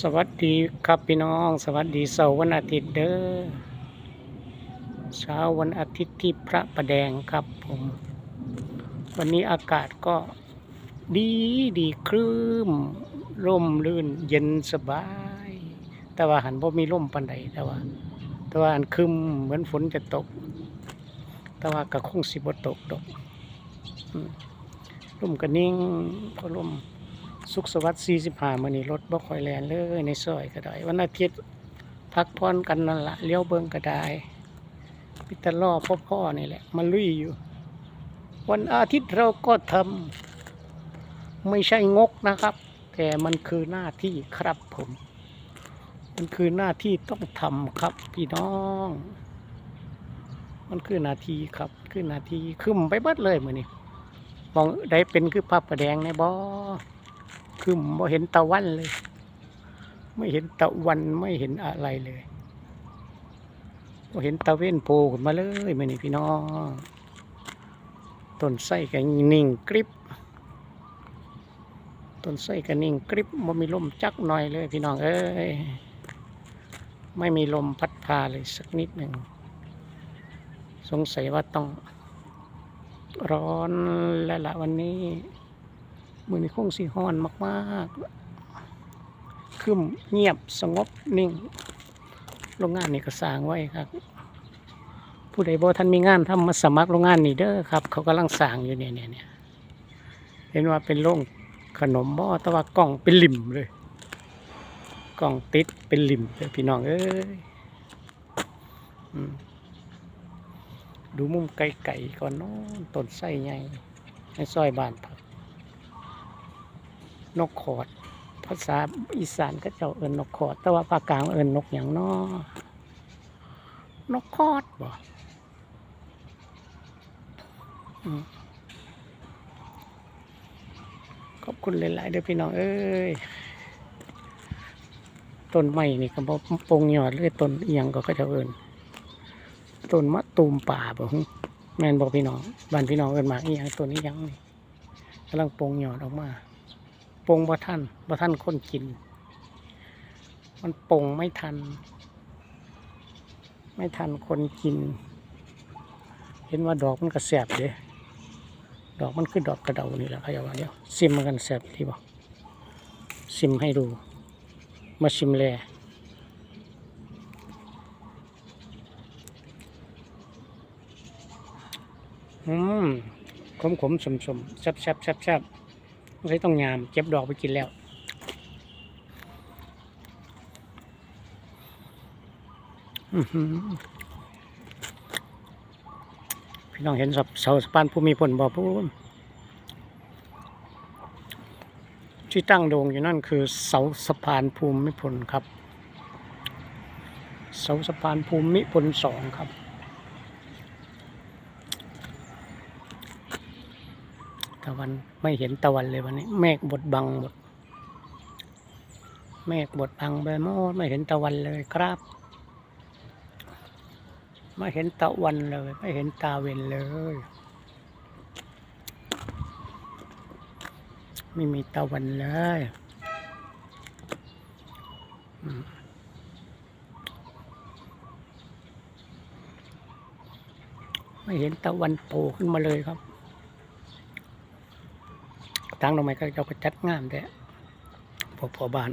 สวัสดีครับพี่น้อง สวัสดีเสาร์วันอาทิตย์เด้อเช้าวันอาทิตย์ที่พระประแดงครับผมวันนี้อากาศก็ดีดีครึ้มร่มรื่นเย็นสบาย แต่ว่าหันบ่มีร่มปันใดแต่ว่า แต่ว่าอันครึมเหมือนฝนจะตก แต่ว่าก็คงสิบตกดอกร่มก็นิ่งพอร่ม สุขสวัสดิ์45มื้อนี้รถบ่ค่อยแล่นเลยในซอยก็ได้วันอาทิตย์พักผ่อนกันนั่นละเลี้ยวเบิ่งก็ได้พิตรล่อพ่อๆนี่แหละมาลุยอยู่ วันอาทิตย์เราก็ทำไม่ใช่งกนะครับ แต่มันคือหน้าที่ครับผม มันคือหน้าที่ต้องทำครับพี่น้อง มันคือหนาทีครับ คือหนาทีคึมไปเบิดเลยมื้อนี้มองได้เป็นคือภาพประแดงในบ่อ คือไม่เห็นตะวันเลย ไม่เห็นตะวันไม่เห็นอะไรเลยไม่เห็นตะเว้นโผล่ขึ้นมาเลยไม่นี่พี่น้องต้นไส้ก็นิ่งกริบต้นไส้ก็นิ่งกริบไม่มีลมจักหน่อยเลยพี่น้องเอ้ยไม่มีลมพัดพาเลยสักนิดหนึ่งสงสัยว่าต้องร้อนแล้วละวันนี้ มือนี้คงสีห้อนมากๆคืมเงียบสงบนิ่ง โรงงานนี่ก็สร้างไว้ครับ ผู้ใดบ่ท่านมีงานทำมาสมัครโรงงานนี่เด้อครับ เขากำลังสร้างอยู่เนี่ยเนี่ยเนี่ยเห็นว่าเป็นโรงขนมบ่แต่ว่ากล่องเป็นหลิมเลยกล่องติดเป็นหลิมเลยพี่น้องเอ้ยดูมุมไกลๆก่อนน้องต้นไส้ใหญ่ในซอยบ้านพัก นกขอด ภาษาอีสานก็เจ้าเอินนกขอด แต่ว่าภาคกลางเอินนกอย่างนอนกขอดบ่อืมขอบคุณหลายๆเด้อพี่น้องเอ้ยต้นไม้นี่ก็บ่ปงยอดเลยต้นเอียงก็เขาจ้าเอินต้นมะตูมป่าบ่ฮึแม่นบอกพี่น้องบ้านพี่น้องเอินหมากอียงต้นนี้ยังนี่กำลังปงยอดออกมา ปงบ่ท่านบ่ท่านคนกิน มันปงไม่ทัน ไม่ทันคนกิน เห็นว่าดอกมันก็แสบเด้ดอกมันคือดอกกระเดานี่แหละเขาว่าเดี๋ยวซิมมันกันแสบที่บอกซิมให้ดู มาชิมแลอืมขมขมสมสมแซบแซบแซบแซบ ไม่ใช่ต้องยามเก็บดอกไปกินแล้วพี่น้องเห็นเสาสะพานภูมิพลบ่พูนที่ตั้งโด่งอยู่นั่นคือเสาสะพานภูมิพลครับ เสาสะพานภูมิพลสองครับ ตะวันไม่เห็นตะวันเลยวันนี้ เมฆบดบังหมด เมฆบดบังไปหมดไม่เห็นตะวันเลยครับ ไม่เห็นตะวันเลย ไม่เห็นตาเวนเลย ไม่มีตะวันเลยไม่เห็นตะวันโผล่ขึ้นมาเลยครับ ทางเราไปก็เจ้าก็จัดงามแต่พอพอบ้าน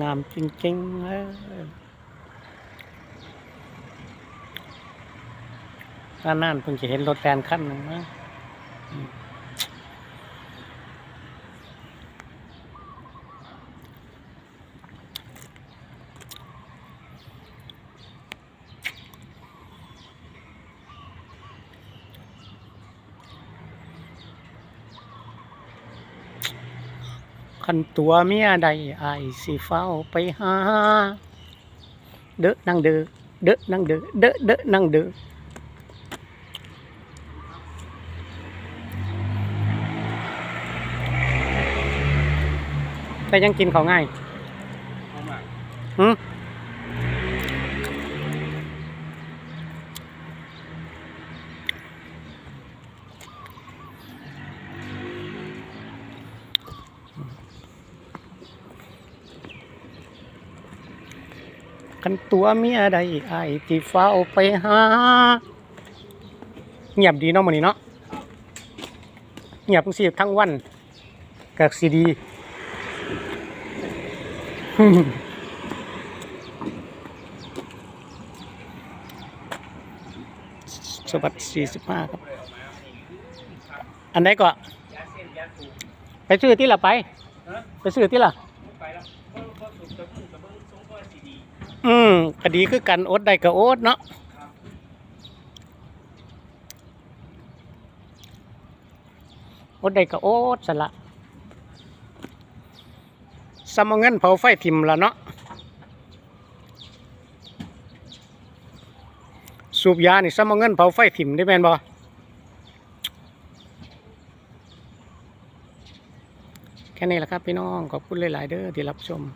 งามจริงๆเลยถ้านั่นเพิ่งจะเห็นรถแฟนขั้นหนึ่งนะ ขันตัวเมียใดอายสิเฝ้าไปหา เด้อนั่งเด้อเด้อนั่งเด้อเด้อเด้อนั่งเด้อแต่ยังกินเขาวง่ายหืม กันตัวเมียใดไอ้ที่เฝ้าไปหาเงียบดีเนาะมื้อนี้เนาะเงียบสิทั้งวันกักสิดีสวัสดีสี่สิบห้าครับ อันไหนก็ ไปซื้อที่ละไป ไปซื้อที่ละ อืมคดีคือกันอดได้ก็อดเนาะอดได้ก็อดสละสมอาเงินเผาไฟทิมละเนาะสูบยานี่สมอาเงินเผาไฟทิมได้แมนบ่แค่นี้แหละครับพี่น้อง ขอบคุณหลาย ๆ เด้อที่รับชม